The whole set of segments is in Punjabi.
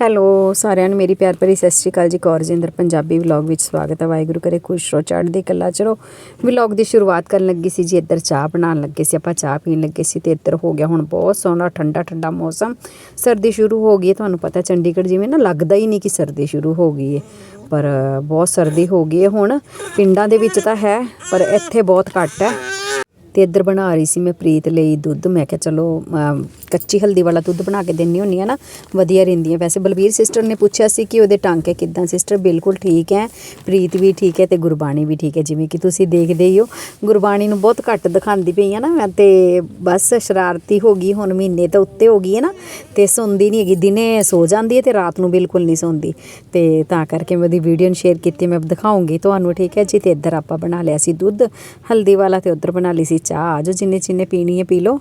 ਹੈਲੋ, ਸਾਰਿਆਂ ਨੂੰ ਮੇਰੀ ਪਿਆਰ ਭਰੀ ਸਤਿ ਸ਼੍ਰੀ ਅਕਾਲ ਜੀ ਕੌਰਜਿੰਦਰ ਪੰਜਾਬੀ ਵਲੌਗ ਵਿੱਚ ਸਵਾਗਤ ਹੈ। ਵਾਹਿਗੁਰੂ ਕਰੇ ਖੁਸ਼ ਰਹੋ, ਚੜ੍ਹਦੀ ਕਲਾ ਚਲੋ ਵਲੌਗ ਦੀ ਸ਼ੁਰੂਆਤ ਕਰਨ ਲੱਗੀ ਸੀ ਜੀ, ਇੱਧਰ ਚਾਹ ਬਣਾਉਣ ਲੱਗੇ ਸੀ, ਆਪਾਂ ਚਾਹ ਪੀਣ ਲੱਗੇ ਸੀ ਤੇ ਇੱਧਰ ਹੋ ਗਿਆ ਹੁਣ ਬਹੁਤ ਸੋਹਣਾ, ਠੰਡਾ ਠੰਡਾ ਮੌਸਮ। ਸਰਦੀ ਸ਼ੁਰੂ ਹੋ ਗਈ ਹੈ, ਤੁਹਾਨੂੰ ਪਤਾ ਚੰਡੀਗੜ੍ਹ ਜਿਵੇਂ ਨਾ ਲੱਗਦਾ ਹੀ ਨਹੀਂ ਕਿ ਸਰਦੀ ਸ਼ੁਰੂ ਹੋ ਗਈ ਹੈ। ਪਰ ਬਹੁਤ ਸਰਦੀ ਹੋ ਗਈ ਹੈ ਹੁਣ, ਪਿੰਡਾਂ ਦੇ ਵਿੱਚ ਤਾਂ ਹੈ, ਪਰ ਇੱਥੇ ਬਹੁਤ ਘੱਟ ਹੈ। ਤੇ ਇੱਧਰ ਬਣਾ ਰਹੀ ਸੀ ਮੈਂ ਪ੍ਰੀਤ ਲਈ ਦੁੱਧ। ਮੈਂ ਕਿਹਾ ਚਲੋ ਕੱਚੀ ਹਲਦੀ ਵਾਲਾ ਦੁੱਧ ਬਣਾ ਕੇ ਦਿੰਨੀ ਹੁੰਨੀ ਆ ਨਾ, ਵਧੀਆ ਰਹਿੰਦੀ ਹੈ ਵੈਸੇ ਬਲਬੀਰ ਸਿਸਟਰ ਨੇ ਪੁੱਛਿਆ ਸੀ ਕਿ ਉਹਦੇ ਟਾਂਕੇ ਕਿੱਦਾਂ? ਸਿਸਟਰ ਬਿਲਕੁਲ ਠੀਕ ਹੈ ਪ੍ਰੀਤ ਵੀ ਠੀਕ ਹੈ ਤੇ ਗੁਰਬਾਣੀ ਵੀ ਠੀਕ ਹੈ ਜਿਵੇਂ ਕਿ ਤੁਸੀਂ ਦੇਖਦੇ ਹੀ ਹੋ। ਗੁਰਬਾਣੀ ਨੂੰ ਬਹੁਤ ਘੱਟ ਦਿਖਾਉਂਦੀ ਪਈ ਆ ਨਾ ਮੈਂ ਤੇ ਬਸ ਸ਼ਰਾਰਤੀ ਹੋ ਗਈ ਹੁਣ ਮਹੀਨੇ ਤੋਂ ਉੱਤੇ ਹੋ ਗਈ ਹੈ ਨਾ, ਤੇ ਸੌਂਦੀ ਨਹੀਂ ਹੈਗੀ। ਦਿਨੇ ਸੋ ਜਾਂਦੀ ਹੈ ਤੇ ਰਾਤ ਨੂੰ ਬਿਲਕੁਲ ਨਹੀਂ ਸੌਂਦੀ। ਤੇ ਤਾਂ ਕਰਕੇ ਮੈਂ ਉਹਦੀ ਵੀਡੀਓ ਸ਼ੇਅਰ ਕੀਤੀ, ਮੈਂ ਦਿਖਾਉਂਗੀ ਤੁਹਾਨੂੰ, ਠੀਕ ਹੈ ਜੀ? ਤੇ ਇੱਧਰ ਆਪਾਂ ਬਣਾ ਲਿਆ ਸੀ ਦੁੱਧ, ਹਲਦੀ ਵਾਲਾ ਤੇ ਉੱਧਰ ਬਣਾ ਲਈ ਸੀ ਚਾਹ ਆਜੋ ਜਿੰਨੇ ਜਿੰਨੇ ਪੀਣੀ ਹੈ ਪੀ ਲਓ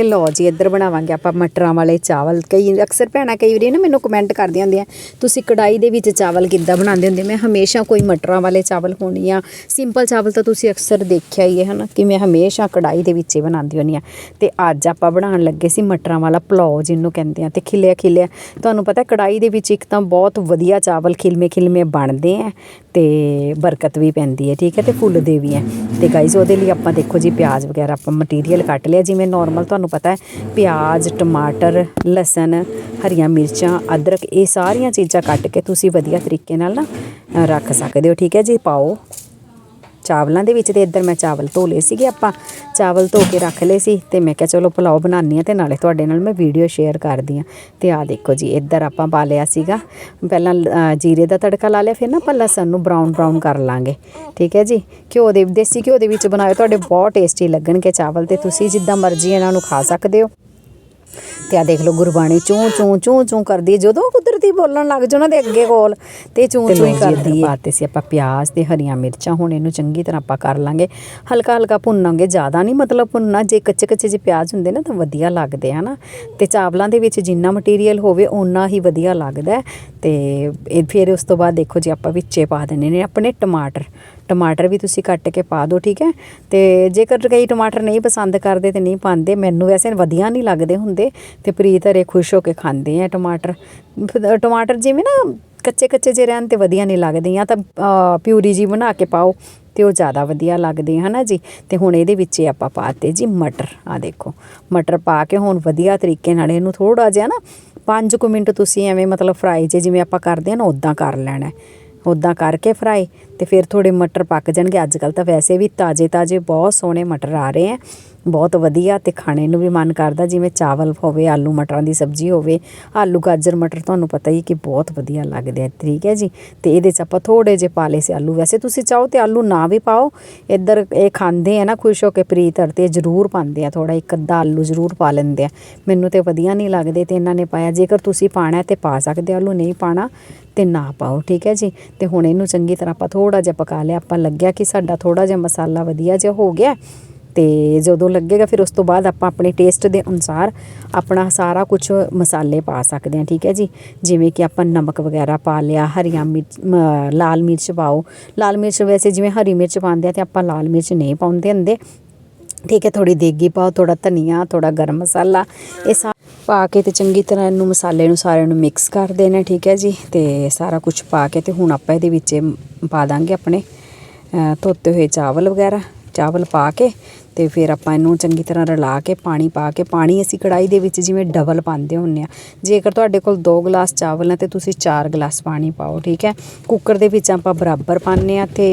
ਤੇ ਲਓ ਜੀ, ਇੱਧਰ ਬਣਾਵਾਂਗੇ ਆਪਾਂ ਮਟਰਾਂ ਵਾਲੇ ਚਾਵਲ। ਕਈ ਅਕਸਰ ਭੈਣਾਂ ਕਈ ਵਾਰੀ ਨਾ ਮੈਨੂੰ ਕਮੈਂਟ ਕਰਦੀਆਂ ਹੁੰਦੀਆਂ, ਤੁਸੀਂ ਕੜਾਈ ਦੇ ਵਿੱਚ ਚਾਵਲ ਕਿੱਦਾਂ ਬਣਾਉਂਦੇ ਹੁੰਦੇ? ਮੈਂ ਹਮੇਸ਼ਾ ਕੋਈ ਮਟਰਾਂ ਵਾਲੇ ਚਾਵਲ ਹੋਣੀ ਆ। ਸਿੰਪਲ ਚਾਵਲ ਤਾਂ ਤੁਸੀਂ ਅਕਸਰ ਦੇਖਿਆ ਹੀ ਹੈ, ਹਨਾ, ਕਿ ਮੈਂ ਹਮੇਸ਼ਾ ਕੜਾਈ ਦੇ ਵਿੱਚ ਹੀ ਬਣਾਉਂਦੀ ਹੁੰਦੀ ਆ ਤੇ ਅੱਜ ਆਪਾਂ ਬਣਾਉਣ ਲੱਗੇ ਸੀ ਮਟਰਾਂ ਵਾਲਾ ਪਲਾਓ, ਜਿਹਨੂੰ ਕਹਿੰਦੇ ਆ, ਤੇ ਖਿਲਿਆ ਖਿਲਿਆ। ਤੁਹਾਨੂੰ ਪਤਾ ਕੜਾਈ ਦੇ ਵਿੱਚ ਇੱਕ ਤਾਂ ਬਹੁਤ ਵਧੀਆ ਚਾਵਲ ਖਿਲਮੇ ਖਿਲਮੇ ਬਣਦੇ ਆ ਤੇ ਬਰਕਤ ਵੀ ਪੈਂਦੀ ਹੈ, ਠੀਕ ਹੈ, ਤੇ ਫੁੱਲਦੇ ਵੀ ਹੈ ਤੇ ਗਾਈਜ਼ ਉਹਦੇ ਲਈ ਆਪਾਂ ਦੇਖੋ ਜੀ, ਪਿਆਜ਼ ਵਗੈਰਾ ਆਪਾਂ ਮਟੀਰੀਅਲ ਕੱਟ ਲਿਆ, ਜਿਵੇਂ ਨਾਰਮਲ ਤੁਹਾਨੂੰ ਪਤਾ ਹੈ, ਪਿਆਜ਼, ਟਮਾਟਰ, ਲਸਣ, ਹਰੀਆਂ ਮਿਰਚਾਂ, ਅਦਰਕ, ਇਹ ਸਾਰੀਆਂ ਚੀਜ਼ਾਂ ਕੱਟ ਕੇ ਤੁਸੀਂ ਵਧੀਆ ਤਰੀਕੇ ਨਾਲ ਨਾ ਰੱਖ ਸਕਦੇ ਹੋ, ਠੀਕ ਹੈ ਜੀ? ਪਾਓ। ਚਾਵਲਾਂ ਦੇ ਵਿੱਚ ਤੇ ਇੱਧਰ ਮੈਂ ਚਾਵਲ ਧੋ ਲਏ ਸੀਗੇ, ਆਪਾਂ ਚਾਵਲ ਧੋ ਕੇ ਰੱਖ ਲਏ ਸੀ ਤੇ ਮੈਂ ਕਿਹਾ ਚਲੋ ਪੁਲਾਓ ਬਣਾਉਣੀ ਆ ਤੇ ਨਾਲੇ ਤੁਹਾਡੇ ਨਾਲ ਮੈਂ ਵੀਡੀਓ ਸ਼ੇਅਰ ਕਰਦੀ ਆ ਤੇ ਆ ਦੇਖੋ ਜੀ, ਇੱਧਰ ਆਪਾਂ ਪਾ ਲਿਆ ਸੀਗਾ। ਪਹਿਲਾਂ ਜੀਰੇ ਦਾ ਤੜਕਾ ਲਾ ਲਿਆ, ਫਿਰ ਨਾ ਆਪਾਂ ਲਸਣ ਨੂੰ ਬਰਾਊਨ ਬਰਾਊਨ ਕਰ ਲਾਂਗੇ। ਠੀਕ ਹੈ ਜੀ? ਘਿਓ ਦੇ, ਦੇਸੀ ਘਿਓ ਦੇ ਵਿੱਚ ਬਣਾਇਓ ਤੁਹਾਡੇ ਬਹੁਤ ਟੇਸਟੀ ਲੱਗਣਗੇ ਚਾਵਲ ਤੇ ਤੁਸੀਂ ਜਿੱਦਾਂ ਮਰਜ਼ੀ ਇਹਨਾਂ ਨੂੰ ਖਾ ਸਕਦੇ ਹੋ। ਤੇ ਆ ਦੇਖ ਲਓ ਗੁਰਬਾਣੀ ਚੂੰ ਚੂੰ ਚੂੰ ਚੂੰ ਕਰਦੀ ਹੈ। ਜਦੋਂ ਕੁਦਰਤੀ ਬੋਲਣ ਲੱਗ ਜਾਓ ਨਾ ਦੇ ਅੱਗੇ ਕੋਲ ਤੇ ਚੂੰ ਚੂੰ ਹੀ ਕਰਦੀ ਹੈ। ਪਾਤੇ ਸੀ ਆਪਾਂ ਪਿਆਜ਼ ਤੇ ਹਰੀਆਂ ਮਿਰਚਾਂ ਹੁਣ ਇਹਨੂੰ ਚੰਗੀ ਤਰ੍ਹਾਂ ਆਪਾਂ ਕਰ ਲਾਂਗੇ। ਹਲਕਾ ਹਲਕਾ ਭੁੰਨਾਂਗੇ ਜ਼ਿਆਦਾ ਨਹੀਂ ਮਤਲਬ ਭੁੰਨਣਾ ਜੇ ਕੱਚੇ ਕੱਚੇ ਜਿਹੇ ਪਿਆਜ਼ ਹੁੰਦੇ ਨਾ ਤਾਂ ਵਧੀਆ ਲੱਗਦੇ ਹਨਾ ਤੇ ਚਾਵਲਾਂ ਦੇ ਵਿੱਚ ਜਿੰਨਾ ਮਟੀਰੀਅਲ ਹੋਵੇ ਓਨਾ ਹੀ ਵਧੀਆ ਲੱਗਦਾ। ਤੇ ਫਿਰ ਉਸ ਤੋਂ ਬਾਅਦ ਦੇਖੋ ਜੀ ਆਪਾਂ ਵਿੱਚੇ ਪਾ ਦੇਣੇ ਨੇ ਆਪਣੇ ਟਮਾਟਰ। ਟਮਾਟਰ ਵੀ ਤੁਸੀਂ ਕੱਟ ਕੇ ਪਾ ਦਿਓ ਠੀਕ ਹੈ? ਤੇ ਜੇਕਰ ਕਈ ਟਮਾਟਰ ਨਹੀਂ ਪਸੰਦ ਕਰਦੇ ਤੇ ਨਹੀਂ ਪਾਉਂਦੇ ਮੈਨੂੰ ਵੈਸੇ ਵਧੀਆ ਨਹੀਂ ਲੱਗਦੇ ਹੁੰਦੇ ਤੇ ਪ੍ਰੀਤ ਹਰੇ ਖੁਸ਼ ਹੋ ਕੇ ਖਾਂਦੇ ਆ ਟਮਾਟਰ। ਫਿਰ ਟਮਾਟਰ ਜਿਵੇਂ ਨਾ ਕੱਚੇ ਕੱਚੇ ਜੇ ਰਹਿਣ ਤੇ ਵਧੀਆ ਨਹੀਂ ਲੱਗਦੇ ਜਾਂ ਤਾਂ ਪਿਊਰੀ ਜੀ ਬਣਾ ਕੇ ਪਾਓ ਤੇ ਉਹ ਜ਼ਿਆਦਾ ਵਧੀਆ ਲੱਗਦੇ ਆ, ਹਨਾ ਜੀ? ਤੇ ਹੁਣ ਇਹਦੇ ਵਿੱਚ ਆਪਾਂ ਪਾਤੇ ਜੀ ਮਟਰ ਆ ਦੇਖੋ। ਮਟਰ ਪਾ ਕੇ ਹੁਣ ਵਧੀਆ ਤਰੀਕੇ ਨਾਲ ਇਹਨੂੰ ਥੋੜਾ ਜਿਹਾ ਨਾ 5 ਕੁ ਮਿੰਟ ਤੁਸੀਂ ਐਵੇਂ ਮਤਲਬ ਫਰਾਈ ਜੇ ਜਿਵੇਂ ਆਪਾਂ ਕਰਦੇ ਆ ਨਾ ਉਦਾਂ ਕਰ ਲੈਣਾ। ਹੈ। ਉਦਾਂ ਕਰਕੇ ਫਰਾਈ ਤੇ ਫਿਰ ਥੋੜੇ ਮਟਰ ਪੱਕ ਜਾਣਗੇ। ਅੱਜ ਕੱਲ ਤਾਂ ਵੈਸੇ ਵੀ ਤਾਜ਼ੇ ਤਾਜ਼ੇ ਬਹੁਤ ਸੋਹਣੇ ਮਟਰ ਆ ਰਹੇ ਆ। ਬਹੁਤ ਵਧੀਆ ਤੇ ਖਾਣੇ ਨੂੰ ਵੀ ਮਨ ਕਰਦਾ, ਜਿਵੇਂ ਚਾਵਲ ਹੋਵੇ, ਆਲੂ ਮਟਰਾਂ ਦੀ ਸਬਜ਼ੀ ਹੋਵੇ। ਆਲੂ ਗਾਜਰ ਮਟਰ ਤੁਹਾਨੂੰ ਪਤਾ ਹੀ ਕਿ ਬਹੁਤ ਵਧੀਆ ਲੱਗਦੇ ਆ, ਠੀਕ ਹੈ ਜੀ? ਤੇ ਇਹਦੇ 'ਚ ਆਪਾਂ ਥੋੜੇ ਜਿਹੇ ਪਾ ਲਏ ਸੀ ਆਲੂ। ਵੈਸੇ ਤੁਸੀਂ ਚਾਹੋ ਤੇ ਆਲੂ ਨਾ ਵੀ ਪਾਓ। ਇੱਧਰ ਇਹ ਖਾਂਦੇ ਆ ਨਾ, ਖੁਸ਼ ਹੋ ਕੇ ਪ੍ਰੀਤ ਹਰ ਤੇ ਜ਼ਰੂਰ ਪਾਉਂਦੇ ਆ ਥੋੜਾ ਇੱਕ ਅੱਧਾ ਆਲੂ ਜ਼ਰੂਰ ਪਾ ਲੈਂਦੇ ਆ। ਮੈਨੂੰ ਤੇ ਵਧੀਆ ਨਹੀਂ ਲੱਗਦੇ ਤੇ ਇਹਨਾਂ ਨੇ ਪਾਇਆ। ਜੇਕਰ ਤੁਸੀਂ ਪਾਣਾ ਹੈ ਤੇ ਪਾ ਸਕਦੇ ਆਲੂ ਨਹੀਂ ਪਾਣਾ ਤੇ ਨਾ ਪਾਓ, ਠੀਕ ਹੈ ਜੀ? ਤੇ ਹੁਣ ਇਹਨੂੰ ਚੰਗੀ ਤਰ੍ਹਾਂ ਆਪਾਂ ਥੋੜਾ ਜਿਹਾ ਪਕਾ ਲਿਆ। ਆਪਾਂ ਲੱਗਿਆ ਕਿ ਸਾਡਾ ਥੋੜਾ ਜਿਹਾ ਮਸਾਲਾ ਵਧੀਆ ਜਿਹਾ ਹੋ ਗਿਆ ਤੇ ਜਦੋਂ ਲੱਗੇਗਾ ਫਿਰ ਉਸ ਤੋਂ ਬਾਅਦ ਆਪਾਂ ਆਪਣੇ ਟੇਸਟ ਦੇ ਅਨੁਸਾਰ ਆਪਣਾ ਸਾਰਾ ਕੁਝ ਮਸਾਲੇ ਪਾ ਸਕਦੇ ਹਾਂ, ਠੀਕ ਹੈ ਜੀ? ਜਿਵੇਂ ਕਿ ਆਪਾਂ ਨਮਕ ਵਗੈਰਾ ਪਾ ਲਿਆ, ਹਰੀਆਂ ਮਿਰਚ ਲਾਲ ਮਿਰਚ ਪਾਓ। ਲਾਲ ਮਿਰਚ ਵੈਸੇ ਜਿਵੇਂ ਹਰੀ ਮਿਰਚ ਪਾਉਂਦੇ ਆ ਤੇ ਆਪਾਂ ਲਾਲ ਮਿਰਚ ਨਹੀਂ ਪਾਉਂਦੇ ਹੁੰਦੇ। ਠੀਕ ਹੈ ਥੋੜੀ ਦੇਗੀ ਪਾਓ ਥੋੜਾ ਧਨੀਆ ਥੋੜਾ ਗਰਮ ਮਸਾਲਾ, ਇਹ ਸਾ ਪਾ ਕੇ ਤੇ ਚੰਗੀ ਤਰ੍ਹਾਂ ਇਹਨੂੰ ਮਸਾਲੇ ਨੂੰ ਸਾਰਿਆਂ ਨੂੰ ਮਿਕਸ ਕਰ ਦੇਣਾ ਠੀਕ ਹੈ ਜੀ, ਤੇ ਸਾਰਾ ਕੁਝ ਪਾ ਕੇ ਤੇ ਹੁਣ ਆਪਾਂ ਇਹਦੇ ਵਿੱਚ ਪਾ ਦਾਂਗੇ ਆਪਣੇ ਧੋਤੇ ਹੋਏ ਚਾਵਲ ਵਗੈਰਾ, ਚਾਵਲ ਪਾ ਕੇ ਤੇ ਫਿਰ ਆਪਾਂ ਇਹਨੂੰ ਚੰਗੀ ਤਰ੍ਹਾਂ ਰਲਾ ਕੇ ਪਾਣੀ ਪਾ ਕੇ, ਪਾਣੀ ਅਸੀਂ ਕੜਾਈ ਦੇ ਵਿੱਚ ਜਿਵੇਂ ਡਬਲ ਪਾਉਂਦੇ ਹੁੰਨੇ ਆ ਜੇਕਰ ਤੁਹਾਡੇ ਕੋਲ 2 ਗਲਾਸ ਚਾਵਲ ਨੇ ਤੇ ਤੁਸੀਂ 4 ਗਲਾਸ ਪਾਣੀ ਪਾਓ, ਠੀਕ ਹੈ ਕੁੱਕਰ ਦੇ ਵਿੱਚ ਆਪਾਂ ਬਰਾਬਰ ਪਾਉਂਦੇ ਆ ਤੇ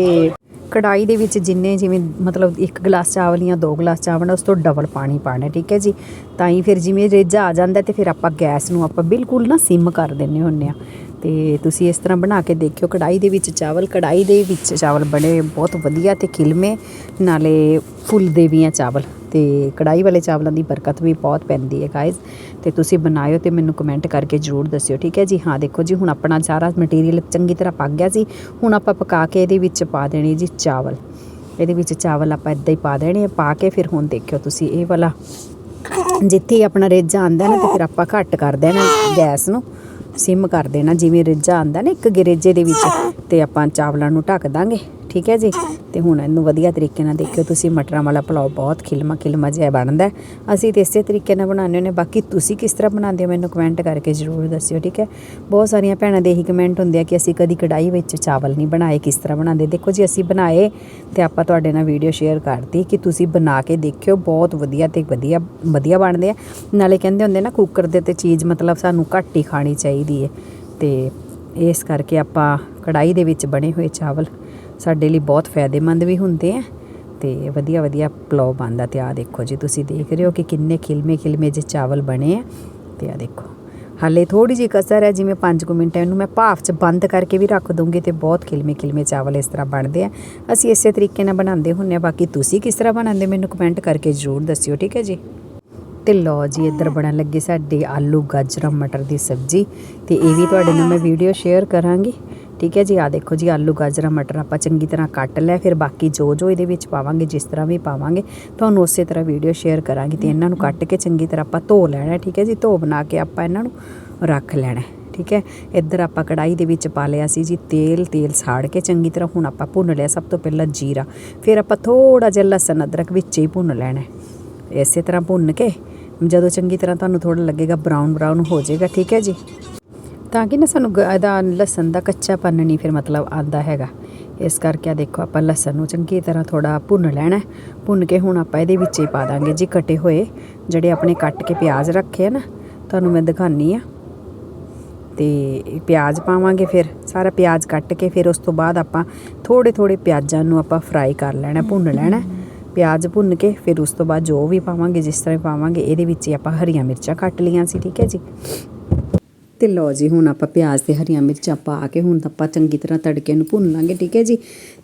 ਕੜਾਈ ਦੇ ਵਿੱਚ ਜਿੰਨੇ ਜਿਵੇਂ ਮਤਲਬ ਇੱਕ ਗਲਾਸ ਚਾਵਲ ਜਾਂ ਦੋ ਗਲਾਸ ਚਾਵਲ ਉਸ ਤੋਂ ਡਬਲ ਪਾਣੀ ਪਾਣਾ ਠੀਕ ਹੈ ਜੀ। ਤਾਂ ਹੀ ਫਿਰ ਜਿਵੇਂ ਰੇਜਾ ਆ ਜਾਂਦਾ ਤੇ ਫਿਰ ਆਪਾਂ ਗੈਸ ਨੂੰ ਆਪਾਂ ਬਿਲਕੁਲ ਨਾ ਸਿਮ ਕਰ ਦਿੰਨੇ ਹੁੰਨੇ ਆ ਤੇ ਤੁਸੀਂ ਇਸ ਤਰ੍ਹਾਂ ਬਣਾ ਕੇ ਦੇਖਿਓ ਕੜਾਈ ਦੇ ਵਿੱਚ ਚਾਵਲ ਕੜਾਈ ਦੇ ਵਿੱਚ ਚਾਵਲ ਬਣੇ ਬਹੁਤ ਵਧੀਆ ਤੇ ਖਿਲਮੇ ਨਾਲੇ ਫੁੱਲਦੇ ਵੀ ਆ ਚਾਵਲ ਤੇ ਕੜਾਈ ਵਾਲੇ ਚਾਵਲਾਂ ਦੀ ਬਰਕਤ ਵੀ ਬਹੁਤ ਪੈਂਦੀ ਹੈ ਗਾਇਜ਼ ਤੇ ਤੁਸੀਂ ਬਣਾਇਓ ਤੇ ਮੈਨੂੰ ਕਮੈਂਟ ਕਰਕੇ ਜਰੂਰ ਦੱਸਿਓ, ਠੀਕ ਹੈ ਜੀ? ਹਾਂ, ਦੇਖੋ ਜੀ, ਹੁਣ ਆਪਣਾ ਸਾਰਾ ਮਟੀਰੀਅਲ ਚੰਗੀ ਤਰ੍ਹਾਂ ਪੱਕ ਗਿਆ ਸੀ। ਹੁਣ ਆਪਾਂ ਪਕਾ ਕੇ ਇਹਦੇ ਵਿੱਚ ਪਾ ਦੇਣੇ ਜੀ ਚਾਵਲ। ਇਹਦੇ ਵਿੱਚ ਚਾਵਲ ਆਪਾਂ ਇਦਾਂ ਹੀ ਪਾ ਦੇਣੇ ਆ, ਪਾ ਕੇ ਫਿਰ ਹੁਣ ਦੇਖਿਓ ਤੁਸੀਂ ਇਹ ਵਾਲਾ। ਜਿੱਥੇ ਆਪਣਾ ਰੇਜਾ ਆਂਦਾ ਨਾ, ਤੇ ਫਿਰ ਆਪਾਂ ਘੱਟ ਕਰ ਦੇਣਾ ਗੈਸ ਨੂੰ। ਸਿਮ ਕਰ ਦੇਣਾ, ਜਿਵੇਂ ਰੇਜਾ ਆਂਦਾ ਨਾ ਇੱਕ ਗਰੇਜੇ ਦੇ ਵਿੱਚ, ਤੇ ਆਪਾਂ ਚਾਵਲਾਂ ਨੂੰ ਢੱਕ ਦਾਂਗੇ। ਠੀਕ ਹੈ ਜੀ? ਤੇ ਹੁਣ ਇਹਨੂੰ ਵਧੀਆ ਤਰੀਕੇ ਨਾਲ ਦੇਖਿਓ, ਤੁਸੀਂ ਮਟਰਾਂ ਵਾਲਾ ਪੁਲਾਓ ਬਹੁਤ ਖਿਲਮਾ ਖਿਲਮਾ ਜਿਹਾ ਬਣਦਾ ਅਸੀਂ ਤੇ ਇਸੇ ਤਰੀਕੇ ਨਾਲ ਬਣਾਉਂਦੇ ਹੁੰਦੇ ਬਾਕੀ ਤੁਸੀਂ ਕਿਸ ਤਰ੍ਹਾਂ ਬਣਾਉਂਦੇ ਹੋ ਮੈਨੂੰ ਕਮੈਂਟ ਕਰਕੇ ਜ਼ਰੂਰ ਦੱਸਿਓ, ਠੀਕ ਹੈ? ਬਹੁਤ ਸਾਰੀਆਂ ਭੈਣਾਂ ਦੇ ਇਹੀ ਕਮੈਂਟ ਹੁੰਦੇ ਆ ਕਿ ਅਸੀਂ ਕਦੀ ਕੜਾਈ ਵਿੱਚ ਚਾਵਲ ਨਹੀਂ ਬਣਾਏ, ਕਿਸ ਤਰ੍ਹਾਂ ਬਣਾਉਂਦੇ? ਦੇਖੋ ਜੀ, ਅਸੀਂ ਬਣਾਏ ਤੇ ਆਪਾਂ ਤੁਹਾਡੇ ਨਾਲ ਵੀਡੀਓ ਸ਼ੇਅਰ ਕਰਤੀ ਕਿ ਤੁਸੀਂ ਬਣਾ ਕੇ ਦੇਖਿਓ, ਬਹੁਤ ਵਧੀਆ ਤੇ ਵਧੀਆ ਵਧੀਆ ਬਣਦੇ ਆ। ਨਾਲੇ ਕਹਿੰਦੇ ਹੁੰਦੇ ਨਾ ਕੁੱਕਰ ਦੇ ਤੇ ਚੀਜ਼ ਮਤਲਬ ਸਾਨੂੰ ਘੱਟ ਹੀ ਖਾਣੀ ਚਾਹੀਦੀ ਹੈ। ਤੇ ਇਸ ਕਰਕੇ ਆਪਾਂ ਕੜਾਈ ਦੇ ਵਿੱਚ ਬਣੇ ਹੋਏ ਚਾਵਲ ਸਾਡੇ ਲਈ ਬਹੁਤ ਫਾਇਦੇਮੰਦ ਵੀ ਹੁੰਦੇ ਆ ਤੇ ਵਧੀਆ ਵਧੀਆ ਪਲਾਓ ਬਣਦਾ ਤੇ ਆ ਦੇਖੋ ਜੀ, ਤੁਸੀਂ ਦੇਖ ਰਹੇ ਹੋ ਕਿ ਕਿੰਨੇ ਖਿਲਮੇ ਖਿਲਮੇ ਜੇ ਚਾਵਲ ਬਣੇ ਆ ਤੇ ਆ ਦੇਖੋ। ਹਾਲੇ ਥੋੜੀ ਜਿਹੀ ਕਸਰ ਹੈ, ਜਿਵੇਂ 5 ਮਿੰਟ ਇਹਨੂੰ ਮੈਂ ਭਾਫ 'ਚ ਬੰਦ ਕਰਕੇ ਵੀ ਰੱਖ ਦੂੰਗੀ ਤੇ ਬਹੁਤ ਖਿਲਮੇ ਖਿਲਮੇ ਚਾਵਲ ਇਸ ਤਰ੍ਹਾਂ ਬਣਦੇ ਆ। ਅਸੀਂ ਇਸੇ ਤਰੀਕੇ ਨਾਲ ਬਣਾਉਂਦੇ ਹੁੰਨੇ ਆ, ਬਾਕੀ ਤੁਸੀਂ ਕਿਸ ਤਰ੍ਹਾਂ ਬਣਾਉਂਦੇ ਮੈਨੂੰ ਕਮੈਂਟ ਕਰਕੇ ਜ਼ਰੂਰ ਦੱਸਿਓ, ਠੀਕ ਹੈ ਜੀ? ਤੇ ਲਓ ਜੀ, ਇੱਧਰ ਬਣਨ ਲੱਗੀ ਸਾਡੀ ਆਲੂ, ਗਾਜਰਾਂ, ਮਟਰ ਦੀ ਸਬਜ਼ੀ ਤੇ ਇਹ ਵੀ ਤੁਹਾਡੇ ਨਾਲ ਮੈਂ ਵੀਡੀਓ ਸ਼ੇਅਰ ਕਰਾਂਗੀ। ਠੀਕ ਹੈ ਜੀ ਆ ਦੇਖੋ ਜੀ, ਆਲੂ, ਗਾਜਰਾਂ, ਮਟਰ ਆਪਾਂ ਚੰਗੀ ਤਰ੍ਹਾਂ ਕੱਟ ਲਿਆ, ਫਿਰ ਬਾਕੀ ਜੋ ਜੋ ਇਹਦੇ ਵਿੱਚ ਪਾਵਾਂਗੇ, ਜਿਸ ਤਰ੍ਹਾਂ ਵੀ ਪਾਵਾਂਗੇ, ਤੁਹਾਨੂੰ ਉਸੇ ਤਰ੍ਹਾਂ ਵੀਡੀਓ ਸ਼ੇਅਰ ਕਰਾਂਗੀ ਤੇ ਇਹਨਾਂ ਨੂੰ ਕੱਟ ਕੇ ਚੰਗੀ ਤਰ੍ਹਾਂ ਆਪਾਂ ਧੋ ਲੈਣਾ ਠੀਕ ਹੈ ਜੀ, ਧੋ ਬਣਾ ਕੇ ਆਪਾਂ ਇਹਨਾਂ ਨੂੰ ਰੱਖ ਲੈਣਾ ਠੀਕ ਹੈ। ਇੱਧਰ ਆਪਾਂ ਕੜਾਈ ਦੇ ਵਿੱਚ ਪਾ ਲਿਆ ਸੀ ਜੀ, ਤੇਲ ਤੇਲ ਸਾੜ ਕੇ ਚੰਗੀ ਤਰ੍ਹਾਂ ਹੁਣ ਆਪਾਂ ਭੁੰਨ ਲਿਆ, ਸਭ ਤੋਂ ਪਹਿਲਾਂ ਜੀਰਾ, ਫਿਰ ਆਪਾਂ ਥੋੜਾ ਜਿਹਾ ਲਸਣ ਅਦਰਕ ਵਿੱਚ ਹੀ ਭੁੰਨ ਲੈਣਾ ਇਸੇ ਤਰ੍ਹਾਂ ਭੁੰਨ ਕੇ, ਜਦੋਂ ਚੰਗੀ ਤਰ੍ਹਾਂ ਤੁਹਾਨੂੰ ਥੋੜਾ ਲੱਗੇਗਾ ਬਰਾਊਨ ਬਰਾਊਨ ਹੋ ਜਾਏਗਾ, ਠੀਕ ਹੈ ਜੀ। ਤਾਂ ਕਿ ਨਾ ਸਾਨੂੰ ਗ- ਇਹਦਾ ਲਸਣ ਦਾ ਕੱਚਾਪਨ ਨਹੀਂ ਫਿਰ ਮਤਲਬ ਆਂਦਾ ਹੈਗਾ। ਇਸ ਕਰਕੇ ਆ ਦੇਖੋ ਆਪਾਂ ਲਸਣ ਨੂੰ ਚੰਗੀ ਤਰ੍ਹਾਂ ਥੋੜਾ ਭੁੰਨ ਲੈਣਾ ਭੁੰਨ ਕੇ ਹੁਣ ਆਪਾਂ ਇਹਦੇ ਵਿੱਚ ਹੀ ਪਾ ਦਾਂਗੇ ਜੀ ਕਟੇ ਹੋਏ, ਜਿਹੜੇ ਆਪਣੇ ਕੱਟ ਕੇ ਪਿਆਜ਼ ਰੱਖੇ ਆ ਨਾ, ਤੁਹਾਨੂੰ ਮੈਂ ਦਿਖਾਨੀ ਆ। ਤੇ ਪਿਆਜ਼ ਪਾਵਾਂਗੇ ਫਿਰ, ਸਾਰਾ ਪਿਆਜ਼ ਕੱਟ ਕੇ ਫਿਰ ਉਸ ਤੋਂ ਬਾਅਦ ਆਪਾਂ ਥੋੜੇ ਥੋੜੇ ਪਿਆਜ਼ਾਂ ਨੂੰ ਆਪਾਂ ਫਰਾਈ ਕਰ ਲੈਣਾ, ਭੁੰਨ ਲੈਣਾ ਪਿਆਜ਼ ਭੁੰਨ ਕੇ ਫਿਰ ਉਸ ਤੋਂ ਬਾਅਦ ਜੋ ਵੀ ਪਾਵਾਂਗੇ, ਜਿਸ ਤਰ੍ਹਾਂ ਪਾਵਾਂਗੇ, ਇਹਦੇ ਵਿੱਚ ਹੀ ਆਪਾਂ ਹਰੀਆਂ ਮਿਰਚਾਂ ਕੱਟ ਲਈਆਂ ਸੀ, ਠੀਕ ਹੈ ਜੀ। ਤੇ ਲਓ ਜੀ, ਹੁਣ ਆਪਾਂ ਪਿਆਜ਼ ਤੇ ਹਰੀਆਂ ਮਿਰਚਾਂ ਪਾ ਕੇ ਹੁਣ ਆਪਾਂ ਚੰਗੀ ਤਰ੍ਹਾਂ ਤੜਕੇ ਨੂੰ ਭੁੰਨ ਲਾਂਗੇ, ਠੀਕ ਹੈ ਜੀ?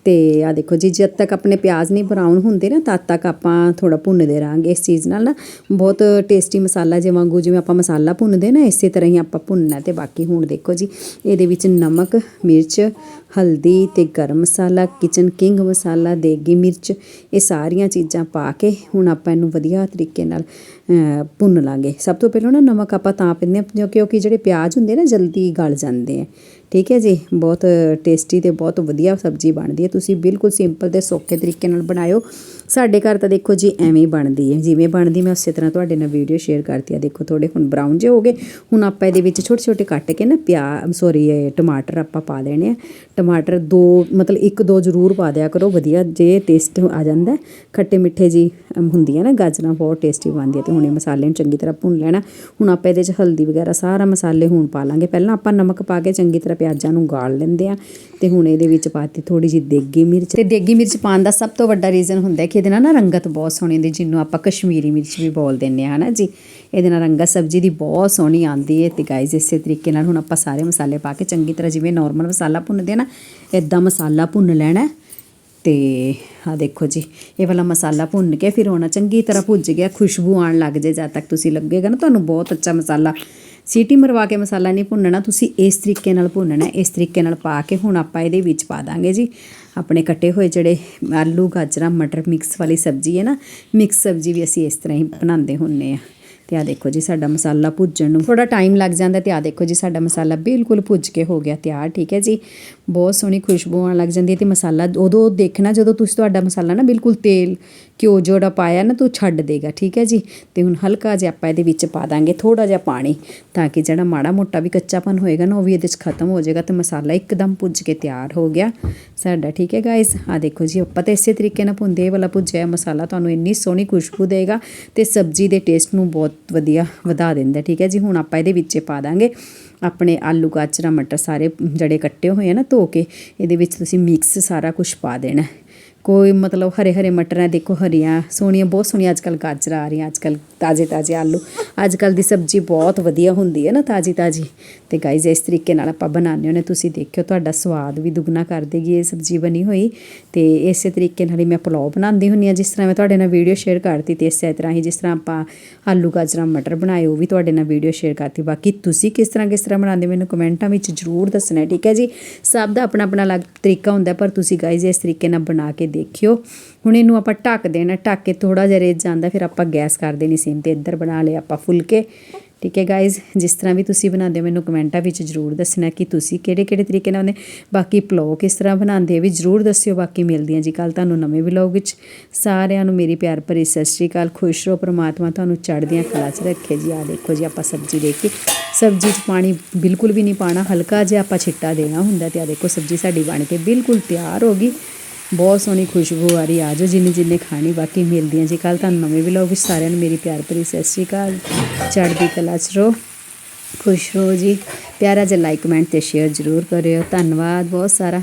ਤੇ ਆ ਦੇਖੋ ਜੀ, ਜਦ ਤੱਕ ਆਪਣੇ ਪਿਆਜ਼ ਨਹੀਂ ਬਰਾਊਨ ਹੁੰਦੇ ਨਾ, ਤਦ ਤੱਕ ਆਪਾਂ ਥੋੜਾ ਭੁੰਨਦੇ ਰਹਾਂਗੇ। ਇਸ ਚੀਜ਼ ਨਾਲ ਨਾ ਬਹੁਤ ਟੇਸਟੀ ਮਸਾਲਾ ਜਿਵੇਂ ਵਾਂਗੂ ਜਿਵੇਂ ਆਪਾਂ ਮਸਾਲਾ ਭੁੰਨਦੇ ਨਾ, ਇਸੇ ਤਰ੍ਹਾਂ ਹੀ ਆਪਾਂ ਭੁੰਨਣਾ ਤੇ ਬਾਕੀ ਹੁਣ ਦੇਖੋ ਜੀ, ਇਹਦੇ ਵਿੱਚ ਨਮਕ, ਮਿਰਚ ਹਲਦੀ ਤੇ ਗਰਮ ਮਸਾਲਾ ਕਿਚਨ ਕਿੰਗ ਮਸਾਲਾ, ਦੇਗੀ ਮਿਰਚ, ਇਹ ਸਾਰੀਆਂ ਚੀਜ਼ਾਂ ਪਾ ਕੇ ਹੁਣ ਆਪਾਂ ਇਹਨੂੰ ਵਧੀਆ ਤਰੀਕੇ ਨਾਲ ਭੁੰਨ ਲਾਂਗੇ। ਸਭ ਤੋਂ ਪਹਿਲਾਂ ਨਾ ਨਮਕ ਆਪਾਂ ਤਾਂ ਪੈਂਦੇ ਹਾਂ, ਕਿਉਂਕਿ ਜਿਹੜੇ ਪਿਆਜ਼ ਹੁੰਦੇ ਨਾ, ਜਲਦੀ ਗਲ ਜਾਂਦੇ ਆ। ਠੀਕ ਹੈ ਜੀ, ਬਹੁਤ ਟੇਸਟੀ ਤੇ ਬਹੁਤ ਵਧੀਆ ਸਬਜ਼ੀ ਬਣਦੀ ਹੈ। ਤੁਸੀਂ ਬਿਲਕੁਲ ਸਿੰਪਲ ਤੇ ਸੌਖੇ ਤਰੀਕੇ ਨਾਲ ਬਣਾਇਓ। ਸਾਡੇ ਘਰ ਤਾਂ ਦੇਖੋ ਜੀ, ਐਵੇਂ ਹੀ ਬਣਦੀ ਹੈ। ਜਿਵੇਂ ਬਣਦੀ, ਮੈਂ ਉਸੇ ਤਰ੍ਹਾਂ ਤੁਹਾਡੇ ਨਾਲ ਵੀਡੀਓ ਸ਼ੇਅਰ ਕਰਤੀ ਆ। ਦੇਖੋ ਥੋੜੇ ਹੁਣ ਬਰਾਊਨ ਜਿਹੇ ਹੋ ਗਏ। ਹੁਣ ਆਪਾਂ ਇਹਦੇ ਵਿੱਚ ਛੋਟੇ ਛੋਟੇ ਕੱਟ ਕੇ ਨਾ ਪਿਆ ਸੌਰੀ ਟਮਾਟਰ ਆਪਾਂ ਪਾ ਦੇਣੇ ਆ। ਟਮਾਟਰ ਦੋ, ਮਤਲਬ ਇੱਕ ਦੋ ਜ਼ਰੂਰ ਪਾ ਦਿਆ ਕਰੋ, ਵਧੀਆ ਜੇ ਟੇਸਟ ਆ ਜਾਂਦਾ ਖੱਟੇ ਮਿੱਠੇ ਜੀ ਹੁੰਦੀਆਂ ਨਾ ਗਾਜਰਾਂ, ਬਹੁਤ ਟੇਸਟੀ ਬਣਦੀਆਂ ਤੇ ਹੁਣ ਇਹ ਮਸਾਲੇ ਨੂੰ ਚੰਗੀ ਤਰ੍ਹਾਂ ਭੁੰਨ ਲੈਣਾ। ਹੁਣ ਆਪਾਂ ਇਹਦੇ 'ਚ ਹਲਦੀ ਵਗੈਰਾ, ਸਾਰਾ ਮਸਾਲੇ ਹੁਣ ਪਾ ਲਾਂਗੇ। ਪਹਿਲਾਂ ਆਪਾਂ ਨਮਕ ਪਾ ਕੇ ਚੰਗੀ ਤਰ੍ਹਾਂ ਪਿਆਜ਼ਾਂ ਨੂੰ ਗਾਲ ਲੈਂਦੇ ਆ ਤੇ ਹੁਣ ਇਹਦੇ ਵਿੱਚ ਪਾਤੀ ਥੋੜੀ ਜਿਹੀ ਦੇਗੀ ਮਿਰਚ ਤੇ ਦੇਗੀ ਮਿਰਚ ਪਾਉਣ ਦਾ ਸਭ ਤੋਂ ਵੱਡਾ ਰੀਜ਼ਨ ਹੁੰਦਾ ਕਿ ਇਹਦੇ ਨਾਲ ਨਾ ਰੰਗਤ ਬਹੁਤ ਸੋਹਣੀ ਹੁੰਦੀ, ਜਿਹਨੂੰ ਆਪਾਂ ਕਸ਼ਮੀਰੀ ਮਿਰਚ ਵੀ ਬੋਲ ਦਿੰਦੇ ਆ, ਹਨਾ ਜੀ ਇਹਦੇ ਨਾਲ ਰੰਗਤ ਸਬਜ਼ੀ ਦੀ ਬਹੁਤ ਸੋਹਣੀ ਆਉਂਦੀ ਹੈ ਤੇ ਗਾਇਜ਼ ਇਸੇ ਤਰੀਕੇ ਨਾਲ ਹੁਣ ਆਪਾਂ ਸਾਰੇ ਮਸਾਲੇ ਪਾ ਕੇ ਚੰਗੀ ਤਰ੍ਹਾਂ ਜਿਵੇਂ ਨਾਰਮਲ ਮਸਾਲਾ ਭੁੰਨਦੇ ਆ ਨਾ ਇਦਾਂ ਮਸਾਲਾ ਭੁੰਨ ਲੈਣਾ ਹੈ। ਤੇ ਆ ਦੇਖੋ ਜੀ, ਇਹ ਵਾਲਾ ਮਸਾਲਾ ਭੁੰਨ ਕੇ ਫਿਰ ਹੋਣਾ ਚੰਗੀ ਤਰ੍ਹਾਂ ਭੁੱਜ ਗਿਆ, ਖੁਸ਼ਬੂ ਆਉਣ ਲੱਗ ਜੇ ਜਦ ਤੱਕ ਤੁਸੀਂ ਲੱਗੇਗਾ ਨਾ, ਤੁਹਾਨੂੰ ਬਹੁਤ ਅੱਛਾ ਮਸਾਲਾ ਸੀਟੀ ਮਰਵਾ ਕੇ ਮਸਾਲਾ ਨਹੀਂ ਭੁੰਨਣਾ, ਤੁਸੀਂ ਇਸ ਤਰੀਕੇ ਨਾਲ ਭੁੰਨਣਾ, ਇਸ ਤਰੀਕੇ ਨਾਲ ਪਾ ਕੇ ਹੁਣ ਆਪਾਂ ਇਹਦੇ ਵਿੱਚ ਪਾ ਦਾਂਗੇ ਜੀ। ਆਪਣੇ ਕੱਟੇ ਹੋਏ ਜਿਹੜੇ ਆਲੂ, ਗਾਜਰਾਂ, ਮਟਰ ਮਿਕਸ ਵਾਲੀ ਸਬਜ਼ੀ ਹੈ ਨਾ, ਮਿਕਸ ਸਬਜ਼ੀ ਵੀ ਅਸੀਂ ਇਸ ਤਰ੍ਹਾਂ ਹੀ ਬਣਾਉਂਦੇ ਹੁੰਨੇ ਆ ਤੇ ਆ ਦੇਖੋ ਜੀ, ਸਾਡਾ ਮਸਾਲਾ ਭੁੱਜਣ ਨੂੰ ਥੋੜਾ ਟਾਈਮ ਲੱਗ ਜਾਂਦਾ ਤੇ ਆ ਦੇਖੋ ਜੀ, ਸਾਡਾ ਮਸਾਲਾ ਬਿਲਕੁਲ ਭੁੱਜ ਕੇ ਹੋ ਗਿਆ ਤਿਆਰ, ਠੀਕ ਹੈ ਜੀ। ਬਹੁਤ ਸੋਹਣੀ ਖੁਸ਼ਬੂ ਆਉਣ ਲੱਗ ਜਾਂਦੀ ਹੈ ਤੇ ਮਸਾਲਾ ਉਦੋਂ ਦੇਖਣਾ ਜਦੋਂ ਤੁਸੀਂ ਤੁਹਾਡਾ ਮਸਾਲਾ ਨਾ ਬਿਲਕੁਲ ਤੇਲ, ਘਿਓ ਜਿਹੜਾ ਪਾਇਆ ਨਾ ਤੂੰ ਛੱਡ ਦੇਗਾ, ਠੀਕ ਹੈ ਜੀ? ਤੇ ਹੁਣ ਹਲਕਾ ਜਿਹਾ ਆਪਾਂ ਇਹਦੇ ਵਿੱਚ ਪਾ ਦਾਂਗੇ ਥੋੜਾ ਜਿਹਾ ਪਾਣੀ ਤਾਂ ਕਿ ਜਿਹੜਾ ਮਾੜਾ ਮੋਟਾ ਵੀ ਕੱਚਾਪਨ ਹੋਏਗਾ ਨਾ ਉਹ ਵੀ ਇਹਦੇ 'ਚ ਖਤਮ ਹੋ ਜਾਏਗਾ ਤੇ ਮਸਾਲਾ ਇੱਕਦਮ ਭੁੱਜ ਕੇ ਤਿਆਰ ਹੋ ਗਿਆ ਸਾਡਾ, ਠੀਕ ਹੈ ਗਾਇਸ ਆ ਦੇਖੋ ਜੀ, ਆਪਾਂ ਤਾਂ ਇਸੇ ਤਰੀਕੇ ਨਾਲ ਭੁੰਦੇ ਵਾਲਾ ਭੁੱਜਿਆ ਮਸਾਲਾ ਤੁਹਾਨੂੰ ਇੰਨੀ ਸੋਹਣੀ ਖੁਸ਼ਬੂ ਦੇਗਾ ਤੇ ਸਬਜ਼ੀ ਦੇ ਟੇਸਟ ਨੂੰ ਬਹੁਤ ਵਧੀਆ ਵਧਾ ਦਿੰਦਾ, ਠੀਕ ਹੈ ਜੀ? ਹੁਣ ਆਪਾਂ ਇਹਦੇ ਵਿੱਚ ਪਾ ਦਾਂਗੇ ਆਪਣੇ ਆਲੂ, ਗਾਜਰਾਂ, ਮਟਰ ਸਾਰੇ ਜਿਹੜੇ ਕੱਟੇ ਹੋਏ ਆ ਨਾ ਧੋ ਕੇ, ਇਹਦੇ ਵਿੱਚ ਤੁਸੀਂ ਮਿਕਸ ਸਾਰਾ ਕੁਝ ਪਾ ਦੇਣਾ। ਕੋਈ ਮਤਲਬ ਹਰੇ ਹਰੇ ਮਟਰ ਹੈ ਦੇਖੋ ਹਰੀਆਂ, ਸੋਹਣੀਆਂ, ਬਹੁਤ ਸੋਹਣੀਆਂ ਅੱਜ ਕੱਲ ਗਾਜਰਾਂ ਆ ਰਹੀਆਂ ਅੱਜ ਕੱਲ ਤਾਜ਼ੇ ਤਾਜ਼ੇ ਆਲੂ। ਅੱਜ ਕੱਲ ਦੀ ਸਬਜ਼ੀ ਬਹੁਤ ਵਧੀਆ ਹੁੰਦੀ ਹੈ ਨਾ ਤਾਜ਼ੀ ਤਾਜ਼ੀ ਤੇ ਗਾਈਜ਼ ਇਸ ਤਰੀਕੇ ਨਾਲ ਆਪਾਂ ਬਣਾਉਂਦੇ ਹੁੰਦੇ ਤੁਸੀਂ ਦੇਖਿਓ ਤੁਹਾਡਾ ਸਵਾਦ ਵੀ ਦੁੱਗਣਾ ਕਰ ਦੇਗੀ ਇਹ ਸਬਜ਼ੀ ਬਣੀ ਹੋਈ। ਤੇ ਇਸੇ ਤਰੀਕੇ ਨਾਲ ਹੀ ਮੈਂ ਪੁਲਾਓ ਬਣਾਉਂਦੀ ਹੁੰਦੀ ਹਾਂ, ਜਿਸ ਤਰ੍ਹਾਂ ਮੈਂ ਤੁਹਾਡੇ ਨਾਲ ਵੀਡੀਓ ਸ਼ੇਅਰ ਕਰਤੀ ਤੇ ਇਸੇ ਤਰ੍ਹਾਂ ਹੀ ਜਿਸ ਤਰ੍ਹਾਂ ਆਪਾਂ ਆਲੂ, ਗਾਜਰਾਂ, ਮਟਰ ਬਣਾਏ, ਉਹ ਵੀ ਤੁਹਾਡੇ ਨਾਲ ਵੀਡੀਓ ਸ਼ੇਅਰ ਕਰਤੀ। ਬਾਕੀ ਤੁਸੀਂ ਕਿਸ ਤਰ੍ਹਾਂ ਕਿਸ ਤਰ੍ਹਾਂ ਬਣਾਉਂਦੇ ਮੈਨੂੰ ਕਮੈਂਟਾਂ ਵਿੱਚ ਜ਼ਰੂਰ ਦੱਸਣਾ, ਠੀਕ ਹੈ ਜੀ? ਸਭ ਦਾ ਆਪਣਾ ਆਪਣਾ ਅਲੱਗ ਤਰੀਕਾ ਹੁੰਦਾ, ਪਰ ਤੁਸੀਂ ਗਾਈਜ਼ ਇਸ ਤਰੀਕੇ ਨਾਲ ਬਣਾ ਕੇ ਦੇਖਿਓ। ਹੁਣ ਇਹਨੂੰ ਆਪਾਂ ਢੱਕ ਦੇਣਾ। ਢੱਕ ਕੇ ਥੋੜਾ ਜਿਹਾ ਰੇਜ ਜਾਂਦਾ, ਫਿਰ ਆਪਾਂ ਗੈਸ ਕਰ ਦੇਣੀ ਸਿਮ ਤੇ ਇੱਧਰ ਬਣਾ ਲਿਆ ਆਪਾਂ ਫੁਲਕੇ। ਠੀਕ ਹੈ ਗਾਇਜ਼ ਜਿਸ ਤਰ੍ਹਾਂ ਵੀ ਤੁਸੀਂ ਬਣਾਉਂਦੇ ਹੋ, ਮੈਨੂੰ ਕਮੈਂਟਾਂ ਵਿੱਚ ਜ਼ਰੂਰ ਦੱਸਣਾ ਕਿ ਤੁਸੀਂ ਕਿਹੜੇ ਕਿਹੜੇ ਤਰੀਕੇ ਨਾਲ ਉਹਨੇ ਬਾਕੀ ਪਲੋ ਕਿਸ ਤਰ੍ਹਾਂ ਬਣਾਉਂਦੇ ਵੀ ਜ਼ਰੂਰ ਦੱਸਿਓ, ਬਾਕੀ ਮਿਲਦੀਆਂ ਜੀ ਕੱਲ ਤੁਹਾਨੂੰ ਨਵੇਂ ਵਲੌਗ ਵਿੱਚ। ਸਾਰਿਆਂ ਨੂੰ ਮੇਰੀ ਪਿਆਰ ਭਰੀ ਸਤਿ ਸ਼੍ਰੀ ਅਕਾਲ। ਖੁਸ਼ ਰਹੋ, ਪ੍ਰਮਾਤਮਾ ਤੁਹਾਨੂੰ ਚੜ੍ਹਦੀਆਂ ਕਲਾ 'ਚ ਰੱਖੇ ਜੀ। ਆ ਦੇਖੋ ਜੀ, ਆਪਾਂ ਸਬਜ਼ੀ ਦੇਖ ਕੇ। ਸਬਜ਼ੀ 'ਚ ਪਾਣੀ ਬਿਲਕੁਲ ਵੀ ਨਹੀਂ ਪਾਣਾ ਹਲਕਾ ਜਿਹਾ ਆਪਾਂ ਛਿੱਟਾ ਦੇਣਾ ਹੁੰਦਾ ਤੇ ਆ ਦੇਖੋ ਸਬਜ਼ੀ ਸਾਡੀ ਬਣ ਕੇ ਬਿਲਕੁਲ ਤਿਆਰ ਹੋ ਗਈ। ਬਹੁਤ ਸੋਹਣੀ ਖੁਸ਼ਬੂ ਆ ਰਹੀ ਆ ਜਾਓ ਜਿੰਨੇ ਜਿੰਨੇ ਖਾਣੀ ਬਾਕੀ ਮਿਲਦੀਆਂ ਜੀ ਕੱਲ ਤੁਹਾਨੂੰ ਨਵੇਂ ਵਲੌਗ ਵਿੱਚ ਸਾਰਿਆਂ ਨੂੰ ਮੇਰੀ ਪਿਆਰ ਭਰੀ ਸਤਿ ਸ਼੍ਰੀ ਅਕਾਲ ਚੜ੍ਹਦੀ ਕਲਾ 'ਚ ਰਹੋ ਖੁਸ਼ ਰਹੋ ਜੀ ਪਿਆਰਾ ਜਿਹਾ ਲਾਈਕ ਕਮੈਂਟ ਤੇ ਸ਼ੇਅਰ ਜ਼ਰੂਰ ਕਰਿਓ ਧੰਨਵਾਦ ਬਹੁਤ ਸਾਰਾ